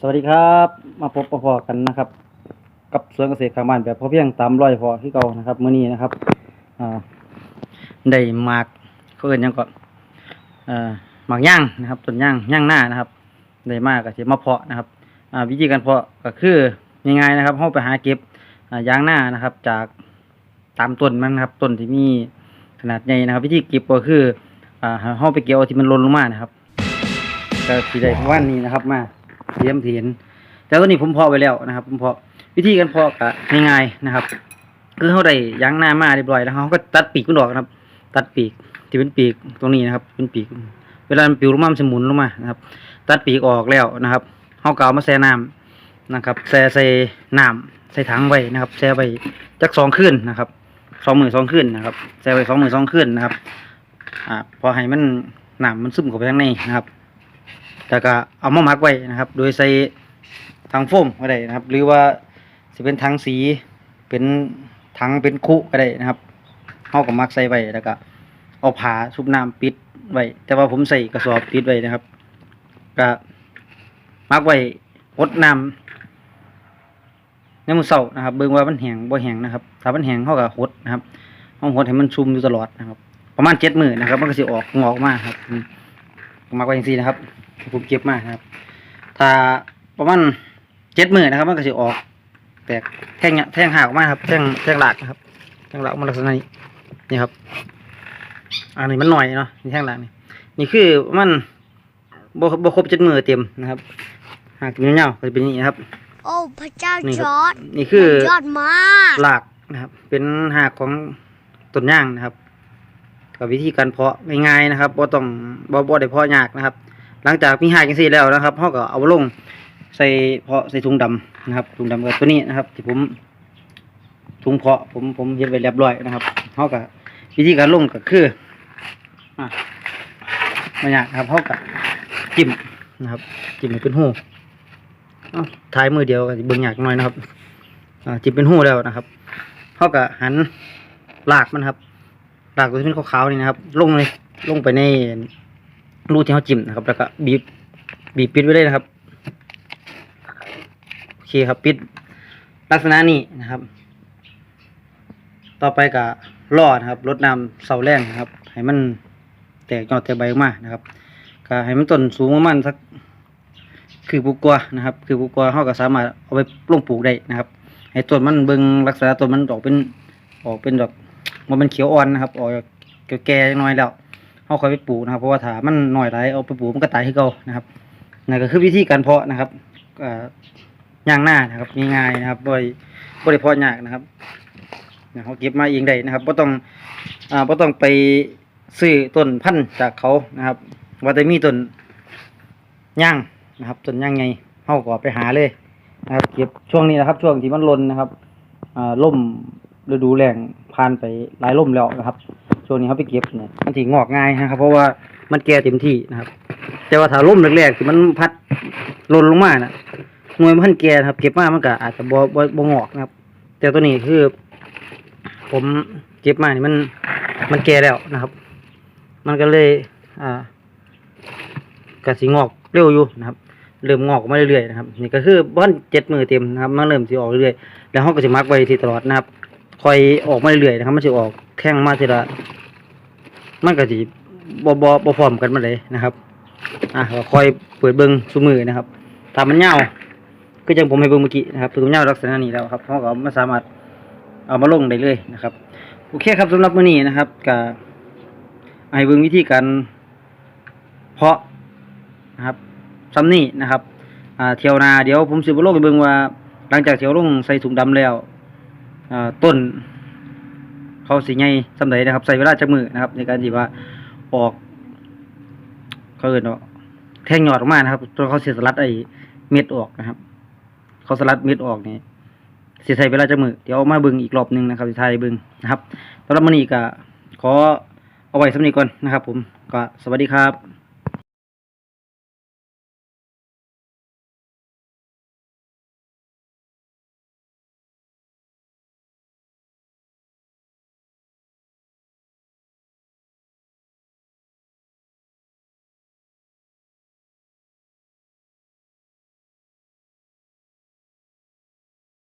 สวัสดีครับ มาพบปะๆกันนะครับ กับสวนเกษตรข้างบ้านแบบพอเพียงตามรอยพอที่เก่านะครับมื้อนี้นะครับได้หมากเขาเอิ้นยังก่อนหมากย่างนะครับต้นย่างย่างหน้านะครับได้มากก็สิมาเพาะนะครับวิธีการเพาะก็คือง่ายๆนะครับเฮาไปหาเก็บอ่างหน้านะครับ จากตามต้นมันนะครับต้นที่มีขนาดใหญ่นะครับ วิธีเก็บก็คืออ่าเฮาไปเกี่ยวที่มันล่นลงมานะครับก็สีได้ประมานี้นะครับมา เยี่ยมเห็น แต่ตัวนี้ผมพาะไว้แล้วนะครับ ผมพาะวิธีการพาะก็ง่ายๆนะครับ คือเขาได้ยางหน้ามาเรียบร้อยแล้วเขาก็ตัดปีกมันออกนะครับ ตัดปีกที่เป็นปีกตรงนี้นะครับ เป็นปีก เวลามันปิวลงมามันจะหมุนลงมานะครับ ตัดปีกออกแล้วนะครับเขาก็เอามาแช่น้ำนะครับแช่ใส่น้ำใส่ถังไว้นะครับแช่ไว้จักสองคืนนะครับสองมือสองคืนนะครับแช่ไว้สองมือสองคืนนะครับอ่าพอให้มันน้ำมันซึมเข้าไปข้างในนะครับ แล้วก็เอามาหมักไว้นะครับ โดยใส่ถังโฟมก็ได้นะครับ หรือว่าจะเป็นถังสีเป็นถังเป็นคุก็ได้นะครับเอากับมักใส่ไว้แล้วก็เอาผ้าชุบน้ำปิดไว้แต่ว่าผมใส่กระสอบปิดไว้นะครับ ก็มักไว้อดน้ำในมือเสานะครับ เบิ่งว่ามันแห้งบ่แห้งนะครับ ถ้ามันแห้งเขาก็หดนะครับเอาหดให้มันชุ่มอยู่ตลอดนะครับ ประมาณเจ็ดมือนะครับ มันก็สิออกงอกมากครับมักไว้อย่างนี้นะครับ ผมเก็บมานะครับ ถ้าประมาณเจ็ดหมื่นนะครับมันก็จะออก แตกแท่งเนี่ยแท่งหักออกมาครับ แท่งแท่งหลากนะครับ แท่งหลากออกมาลักษณะนี้นี่ครับ อันนี้มันหน่อยเนาะนี่แท่งหลากนี่นี่คือมันบ่บ่ครบเจ็ดหมื่นเต็มนะครับหากเป็นเงาๆก็จะเป็นอย่างนี้นะครับ โอ้พระเจ้านี่จครับอร์ดนี่คือ ยอดมากหลากนะครับ เป็นหากของต้นย่างนะครับกับวิธีการเพาะง่ายๆนะครับบ่ต้องบ่บ่ได้เพาะยากนะครับ หลังจากมีหากจังซี่แล้วนะครับเฮาก็เอาลงใส่เพาะใส่ถุงดำนะครับถุงดำกับตัวนี้นะครับ ที่ผมถุงเพาะผมผมเฮ็ดไว้เรียบร้อยนะครับเฮาก็วิธีการลงก็คืออะบ่ยากนะครับเฮาก็จิ้มนะครับจิ้มเป็นหูท้ายมือเดียวก็สิเบิ่งยากหน่อยนะครับจิ้มเป็นหูแล้วนะครับเขาก็หันลากมันครับลากตัวที่เป็นขาวๆนี่นะครับ ลงเลยลงไปใน รูที่เขาจิ้มนะครับ แล้วก็บีบบีบปิดไว้เลยนะครับโอเคครับปิดลักษณะนี้นะครับ ต่อไปก็ล่อนะครับลดน้ำเสาแรงนะครับ ให้มันแตกยอดแตกใบออกมานะครับก็ให้มันต้นสูงประมาณสักคือปลูกกัวนะครับ คือปลูกกัวเขาก็สามารถเอาไปปลงปลูกได้นะครับ ให้ต้นมันเบิ่งลักษณะต้นมันออกเป็นออกเป็นดอกมันเป็นเขียวอ่อนนะครับ ออกแก่ๆน้อยแล้ว เขาค่อยไปปลูกนะครับ เพราะว่าถ้ามันหน่อยไรเอาไปปลูกมันก็ตายให้เก่านะครับนั่นก็คือวิธีการเพาะนะครับย่างหน้านะครับง่ายๆนะครับบ่ได้บ่ได้เพาะยากนะครับเขาเก็บมาเองได้นะครับบ่ต้องอ่าบ่ต้องไปซื้อต้นพันธุ์จากเขานะครับว่าแต่มีต้นย่างนะครับต้นย่างไงเขาก็ไปหาเลยนะครับเก็บช่วงนี้นะครับ ช่วงที่มันลนนะครับอ่าล่ม ฤดูแล้งผ่านไปหลายล่มแล้วนะครับช่วงนี้เขาไปเก็บเนี่ยมันถีงอกง่ายนะครับ เพราะว่ามันแก่เต็มที่นะครับ แต่ว่าถ้าล่มแรกๆที่มันพัดหล่นลงมาน่ะหน่วยมันแก่ครับ เก็บมามันก็อาจจะบ่บ่บ่งอกนะครับ แต่ตัวนี้คือ ผมเก็บมานี่มัน มันแก่แล้วนะครับ มันก็เลย อ่ากระสีงอกเร็วอยู่นะครับเริ่มงอกมาเรื่อยๆนะครับนี่ก็คือบ้านเจ็ดมือเต็มนะครับมันเริ่มสิออกเรื่อยๆแล้วเขาก็จะมักไว้ที่ตลอดนะครับ คอยออกมาเรื่อยๆนะครับ มันจะออกแข้งมาทีละมันก็จะบ่บ่บ่พร้อมกันมาเลยนะครับ อะก็คอยเปิดเบิ้งซุมือนะครับถ้ามันเงาก็จังผมให้เบิ้งเมื่อกี้นะครับตัวเงาลักษณะนี้แล้วครับเขาก็มาสามารถเอามาลงได้เลยนะครับ โอเคครับสำหรับมื้อนี้นะครับก็ให้เบิ้งวิธีการเพาะนะครับซ้ำนี่นะครับอ่าเที่ยวนาเดี๋ยวผมสิบโลกไปเบิ่งว่าหลังจากเที่ยวลงใส่ถุงดำแล้ว ต้นเขาสิไงสำใดนะครับใส่เวลาจักมือนะครับ ในการที่ว่าออกเขาเอิ้นว่าแท่งยอดออกมานะครับตัวเขาเสียสลัดไอ้เม็ดออกนะครับเขาสลัดเม็ดออกนี่สิใส่เวลาจักมือเดี๋ยวเอามาบิ่งอีกรอบหนึงนะครับสิทายบิ่งนะครับสำหรับมื้อนี้ก็ขอเอาไว้สำนีก่อนนะครับ ผมก็สวัสดีครับ